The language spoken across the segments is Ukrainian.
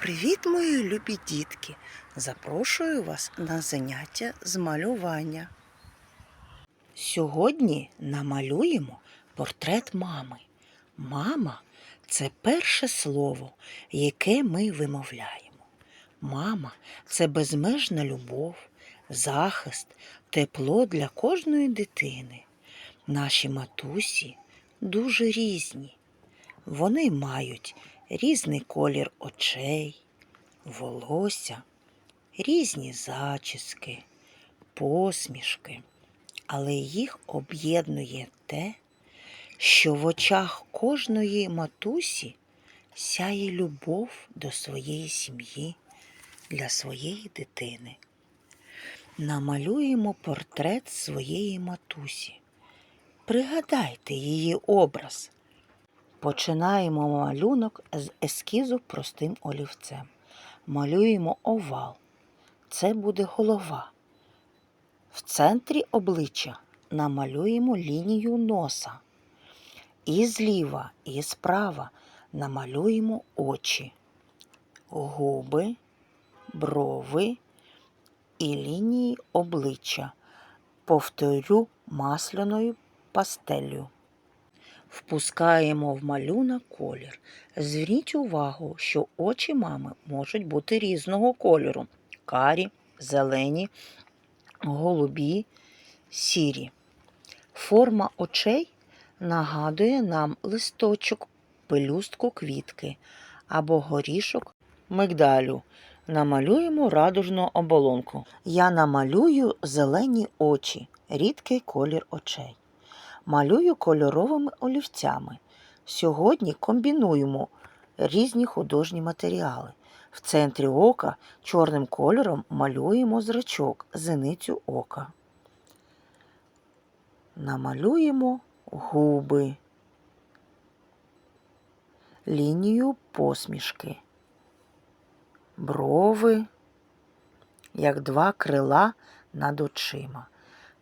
Привіт, мої любі дітки! Запрошую вас на заняття з малювання. Сьогодні намалюємо портрет мами. Мама це перше слово, яке ми вимовляємо. Мама це безмежна любов, захист, тепло для кожної дитини. Наші матусі дуже різні. Вони мають різний колір очей, волосся, різні зачіски, посмішки, але їх об'єднує те, що в очах кожної матусі сяє любов до своєї сім'ї, для своєї дитини. Намалюємо портрет своєї матусі. Пригадайте її образ. Починаємо малюнок з ескізу простим олівцем. Малюємо овал. Це буде голова. В центрі обличчя намалюємо лінію носа. І зліва, і справа намалюємо очі, губи, брови і лінії обличчя. Повторю масляною пастеллю. Впускаємо в малюнок колір. Зверніть увагу, що очі мами можуть бути різного кольору: карі, зелені, голубі, сірі. Форма очей нагадує нам листочок, пелюстку квітки або горішок мигдалю. Намалюємо радужну оболонку. Я намалюю зелені очі, рідкий колір очей малюю кольоровими олівцями. Сьогодні комбінуємо різні художні матеріали. В центрі ока чорним кольором малюємо зрачок, зеницю ока. Намалюємо губи, лінію посмішки, брови, як два крила над очима.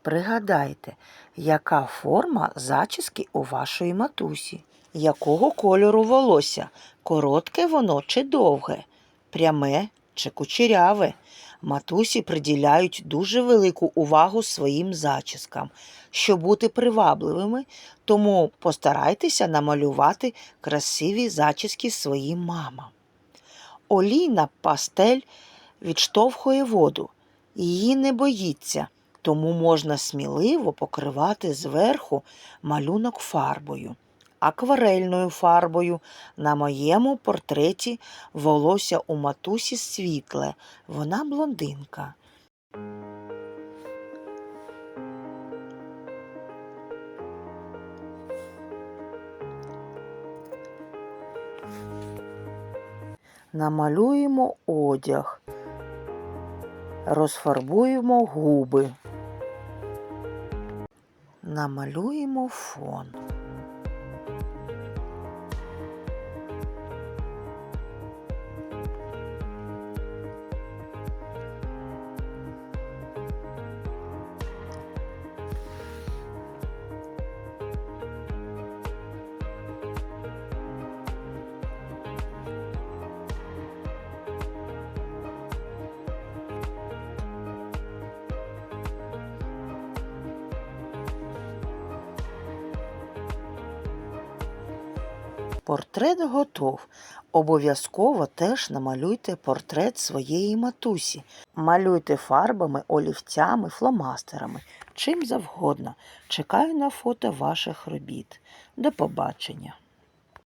Пригадайте, яка форма зачіски у вашої матусі, якого кольору волосся, коротке воно чи довге, пряме чи кучеряве. Матусі приділяють дуже велику увагу своїм зачіскам. Щоб бути привабливими, тому постарайтеся намалювати красиві зачіски своїм мамам. Олійна пастель відштовхує воду, її не боїться тому можна сміливо покривати зверху малюнок фарбою. Акварельною фарбою на моєму портреті волосся у матусі світле, вона блондинка. Намалюємо одяг, розфарбуємо губи намалюємо фон. Портрет готов. Обов'язково теж намалюйте портрет своєї матусі. Малюйте фарбами, олівцями, фломастерами, чим завгодно. Чекаю на фото ваших робіт. До побачення!